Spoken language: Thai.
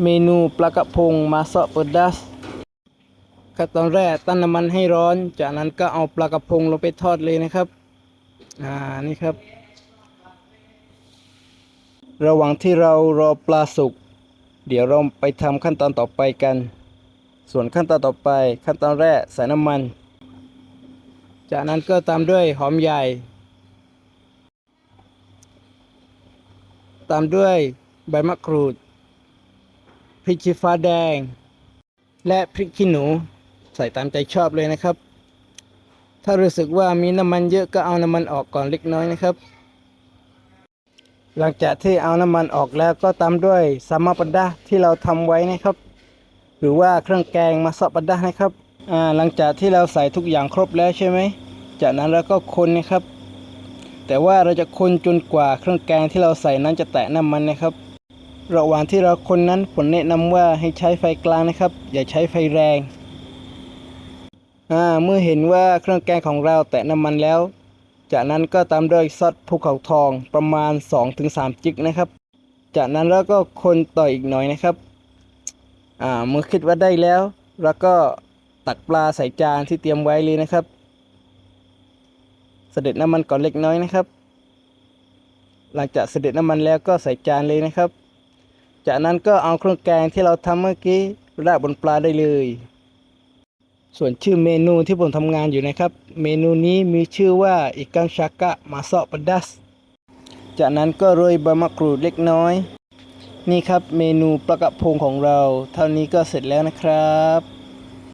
เมนูปลากระพงมาซอเปดัสขั้นตอนแรกตั้งน้ำมันให้ร้อน จากนั้นก็เอาปลากระพงลงไปทอดเลยนะครับ อ่า นี่ครับ ระหว่างที่เรารอปลาสุก เดี๋ยวเราไปทำขั้นตอนต่อไปกัน ส่วนขั้นตอนต่อไป ขั้นตอนแรกใส่น้ำมัน จากนั้นก็ตามด้วยหอมใหญ่ ตามด้วยใบมะกรูด พริกชี้ฟ้าแดง และพริกขี้หนู ใส่ตามใจชอบเลยนะครับ ถ้ารู้สึกว่ามีน้ำมันเยอะก็เอาน้ำมันออกก่อนเล็กน้อยนะครับ หลังจากที่เอาน้ำมันออกแล้วก็ตามด้วยสามาปะดะที่เราทำไว้นะครับ หรือว่าเครื่องแกงมาซอปะดะนะครับหลังจากที่เราใส่ทุกอย่างครบแล้วใช่ไหม จากนั้นเราก็คนนะครับ แต่ว่าเราจะคนจนกว่าเครื่องแกงที่เราใส่นั้นจะแตะน้ำมันนะครับ ระหว่างที่เราคนนั้นผมแนะนำว่าให้ใช้ไฟกลางนะครับ อย่าใช้ไฟแรงอ่าเมื่อเห็นว่าเครื่องแกงของเราแตะน้ำมันแล้ว จากนั้นก็ตามด้วยซอสภูเขาทองประมาณ 2-3 จิกนะครับ จากนั้นเราก็คนต่ออีกหน่อยนะครับอ่าเมื่อคิดว่าได้แล้วเราก็ตักปลาใส่จานที่เตรียมไว้เลยนะครับ เสด็จน้ำมันก่อนเล็กน้อยนะครับ หลังจากเสด็จน้ำมันแล้วก็ใส่จานเลยนะครับ จากนั้นก็เอาเครื่องแกงที่เราทำเมื่อกี้ราดบนปลาได้เลย ส่วนชื่อเมนูที่ผมทำงานอยู่นะครับ เมนูนี้มีชื่อว่าอิกังชากะมาซอปดัส จากนั้นก็โรยใบมะกรูดเล็กน้อย นี่ครับเมนูปลากระพงของเรา เท่านี้ก็เสร็จแล้วนะครับ